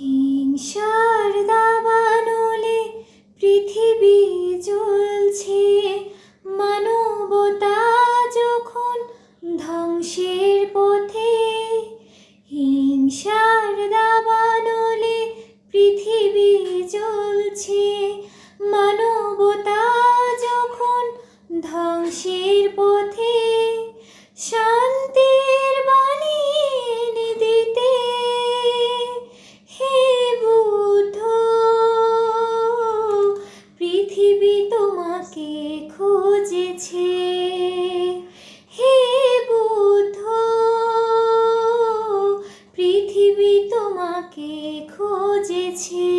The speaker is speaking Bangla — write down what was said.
হিংসার দাবানলে পৃথিবী জ্বলছে। মানবতা যখন ধ্বংসের পথে, হিংসার দাবানলে পৃথিবী জ্বলছে। মানবতা যখন ধ্বংসের পথে তোমাকে খুঁজেছে হে বুদ্ধ পৃথিবী তোমাকে খুঁজেছে।